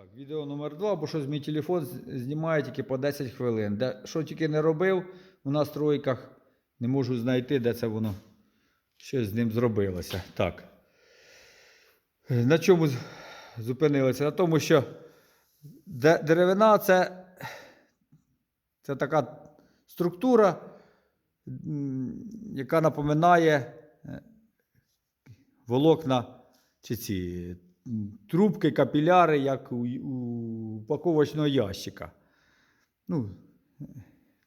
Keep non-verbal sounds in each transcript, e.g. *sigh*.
Так, відео номер два, бо щось мій телефон знімає тільки по 10 хвилин. Де, що тільки не робив у настройках, не можу знайти, де це воно щось з ним зробилося. Так. На чому зупинилися? На тому, що деревина це, це така структура, яка напоминає е, волокна чи ці трубки, капіляри, як у, у упаковочного ящика. Ну,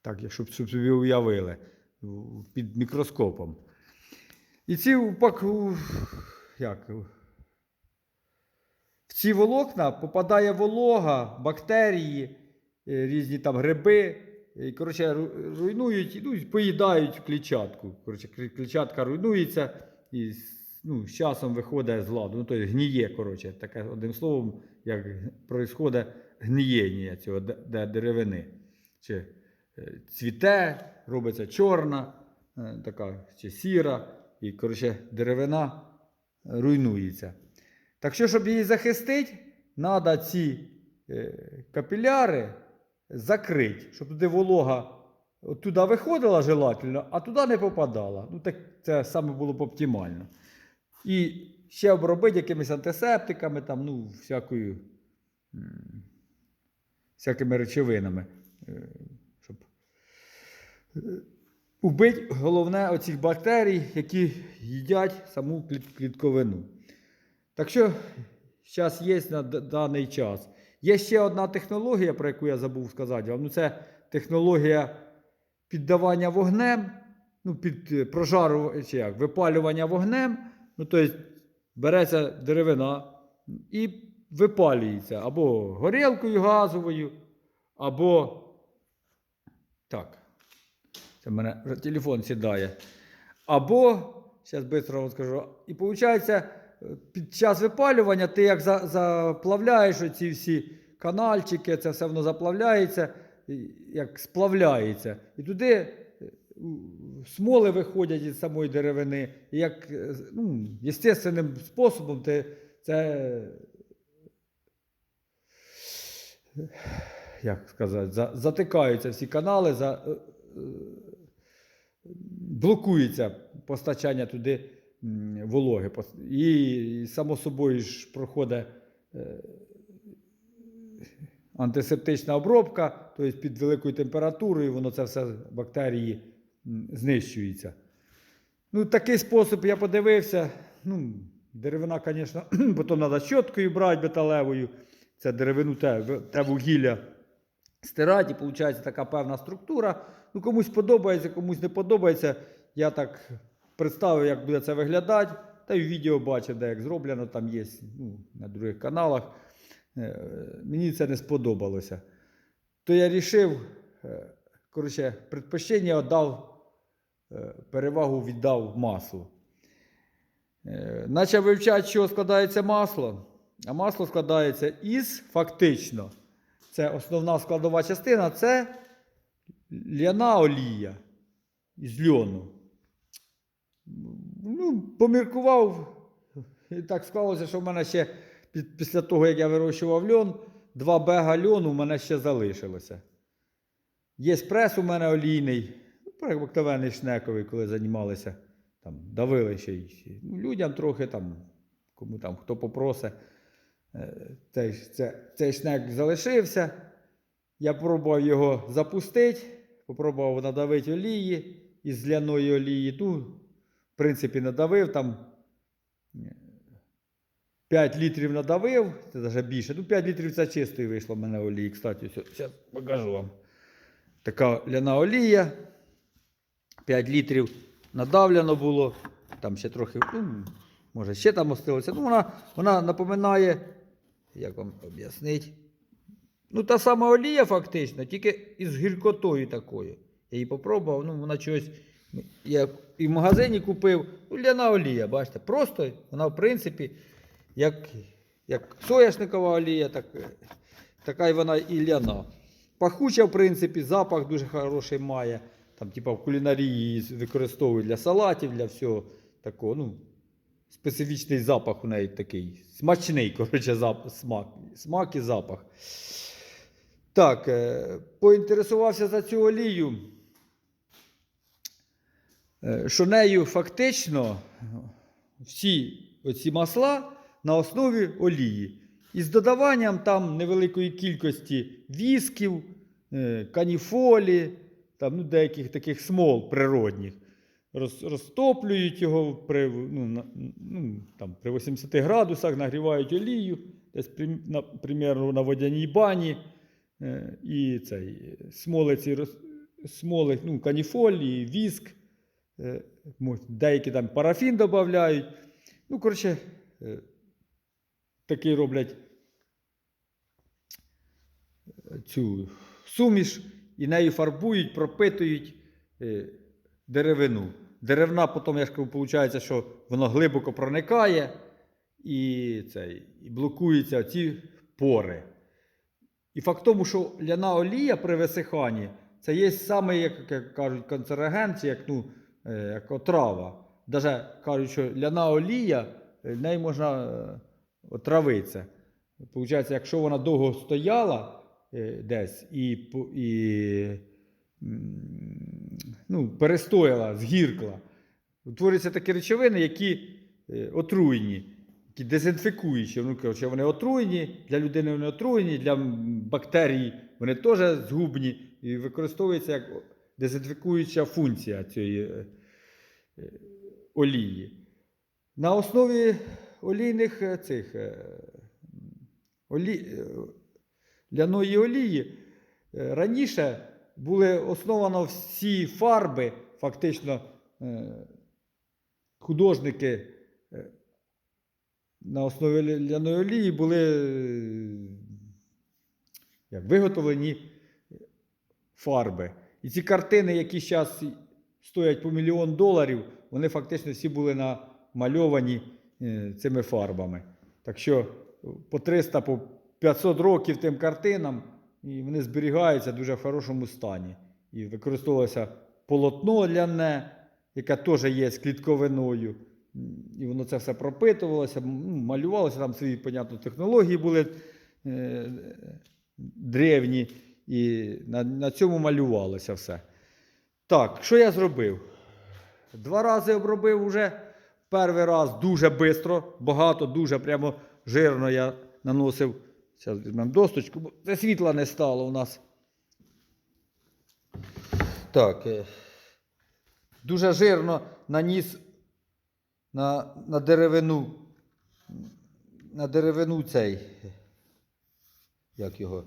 так, щоб, собі уявили, під мікроскопом. І ці упак... як, в ці волокна попадає волога, бактерії, е, різні там гриби. І, коротше, руйнують, ну, поїдають клітчатку. Коротше, клі- клітчатка руйнується і ну, з часом виходить з ладу. Ну, тобто гніє, коротше, таке одним словом, як происходить гнієння цього де- де- деревини. Чи е, цвіте, робиться чорна, е, така чи сіра, і коротше, деревина руйнується. Так що, щоб її захистити, треба ці е, капіляри закрити, щоб туди волога туди виходила желательно, а туди не попадала. Ну, так це саме було б оптимально. І ще обробити якимись антисептиками, там, ну, всякою, всякими речовинами. е, Щоб е, убити головне оцих бактерій, які їдять саму клітковину. Так що зараз є на даний час. Є ще одна технологія, про яку я забув сказати вам. Ну, це технологія піддавання вогнем, ну, під е, прожару, чи як, випалювання вогнем. Ну, тобто береться деревина і випалюється або горілкою газовою, або. Так. Це в мене вже телефон сідає. Або, зараз швидко вам скажу, і виходить, під час випалювання ти як заплавляєш оці всі канальчики, це все воно заплавляється, як сплавляється. І туди е, смоли виходять із самої деревини. І як е, ну, естественним способом ти це. Як сказати, за- затикаються всі канали, за, е, е, блокується постачання туди вологи. І, само собою ж проходить антисептична обробка, тобто під великою температурою воно це все бактерії знищується. Ну, такий спосіб я подивився. Ну, деревина, звісно, потім треба щоткою брати металевою. Це деревину те, те вугілля стирати, і виходить така певна структура. Ну, комусь подобається, комусь не подобається. Я так представив, як буде це виглядати. Та й відео бачив, де як зроблено, там є ну, на других каналах. Е, Мені це не сподобалося. То я вирішив, коротше, предпочтення віддав, е, перевагу віддав маслу. Е, Почав вивчати, з чого складається масло. А масло складається із фактично. Це основна складова частина це ляна олія із льону. Ну, поміркував. І так склалося, що в мене ще після того, як я вирощував льон, два бега льону в мене ще залишилося. Є прес у мене олійний, ну, обикновений шнековий, коли займалися, там, давили ще й ну, людям трохи, там, кому там, хто попросить. Е, Цей, цей шнек залишився. Я пробував його запустити, попробував надавити олії із ляної олії. Ну, в принципі, надавив там. е, 5 літрів надавив, це навіть більше. Ну, 5 літрів це чистої вийшло в мене олії. Кстати, зараз покажу вам. Така ляна олія. 5 літрів надавлено було. Там ще трохи, ну, може, ще там осталося. Ну, вона, вона напоминає, як вам об'яснити. Ну, та сама олія, фактично, тільки із гіркотою такою. Я її попробував, ну, вона чогось. Я і в магазині купив. Ну, олія, бачите, просто вона, в принципі, як, як соняшникова олія, так, така й вона і ляна. Пахуча, в принципі, запах дуже хороший має. Там, типа, в кулінарії використовують для салатів, для всього такого. Ну, специфічний запах у неї такий. Смачний, *laughs* коротше, зап... смак. смак і запах. Так, е, поінтересувався за цю олію, е, що нею фактично всі оці масла на основі олії. Із додаванням там невеликої кількості вісків, е, каніфолі, там, ну, деяких таких смол природних. Роз, розтоплюють його при, ну, на, ну, там, при 80 градусах, нагрівають олію, десь на, примерно на водяній бані. Е, і цей, смоли ці роз, смоли, ну, каніфоль віск. Е, деякі там парафін додають. Ну, коротше, е, такий роблять е, цю суміш і нею фарбують, пропитують е, деревину. Деревна потім, я ж кажу, виходить, що воно глибоко проникає і, цей, і блокуються ці пори. І факт тому, що ляна олія при висиханні це є саме, як, кажуть, канцероген, чи як, ну, е, як отрава. Даже кажуть, що ляна олія, е, нею можна отравитися. Получається, якщо вона довго стояла десь і, і ну, перестояла, згіркла, утворюються такі речовини, які е, отруйні, які дезінфікуючі. Ну, коротше, вони отруйні, для людини вони отруйні, для бактерій вони теж згубні і використовується як дезінфікуюча функція цієї е, е, олії. На основі олійних е, цих е, олі... е, ляної олії е, раніше були основано всі фарби, фактично е, художники е, на основі ляної олії були як, виготовлені фарби. І ці картини, які зараз стоять по мільйон доларів, вони фактично всі були намальовані цими фарбами. Так що по 300, по 500 років тим картинам, і вони зберігаються дуже в хорошому стані. І використовувалося полотно ляне, яке теж є з клітковиною. І воно це все пропитувалося, ну, малювалося, там свої, понятно, технології були е, древні, і на, на цьому малювалося все. Так, що я зробив? Два рази обробив уже. Перший раз дуже швидко, багато, дуже прямо жирно я наносив. Зараз візьмемо досточку, бо це світла не стало у нас. Так. е, Дуже жирно наніс на, на деревину. На деревину цей. Як його?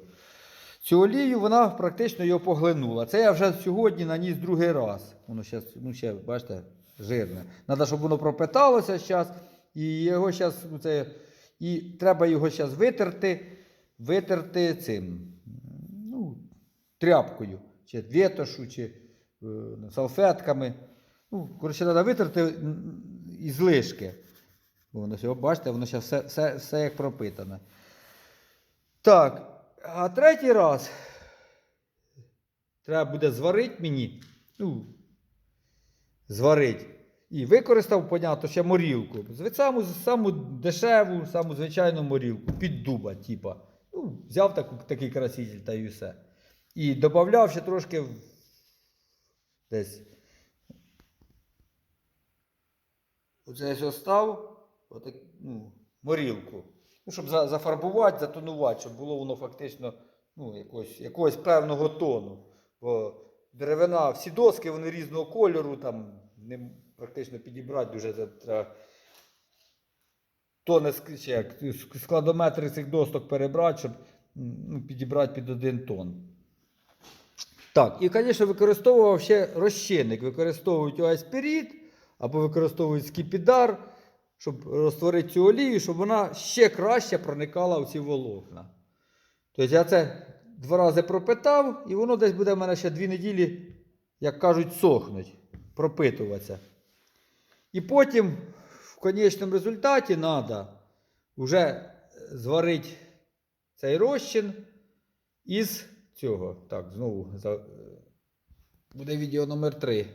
Цю олію вона практично його поглинула. Це я вже сьогодні наніс другий раз. Воно ще, ну ще, бачите, жирне. Треба, щоб воно пропиталося зараз. І його зараз, це, і треба його зараз витерти, витерти цим ну, тряпкою, чи вітошу, чи е, салфетками. Ну, коротше, треба витерти із лишки. Воно все, бачите, воно зараз все, все, все як пропитане. Так, а третій раз треба буде зварити мені. Ну, зварити. І використав, понятно, ще морілку. Саму, саму дешеву, саму звичайну морілку, під дуба, типа. Взяв таку, такий краситель та й все. І додав ще трошки десь. Оце я став, отак, ну, морілку. Ну, щоб за- зафарбувати, затонувати, щоб було воно фактично ну, якогось, якогось певного тону. Бо деревина, всі доски вони різного кольору, там не практично підібрати дуже треба. Ск- чи як, складометри цих досок перебрати, щоб ну, підібрати під один тон. Так, і, звісно, використовував ще розчинник. Використовують оаспірід або використовують скіпідар, щоб розтворити цю олію, щоб вона ще краще проникала в ці волокна. Тобто я це два рази пропитав, і воно десь буде в мене ще дві неділі, як кажуть, сохнуть, пропитуватися. І потім в конечному результаті треба вже зварити цей розчин із цього. Так, знову за- буде відео номер 3.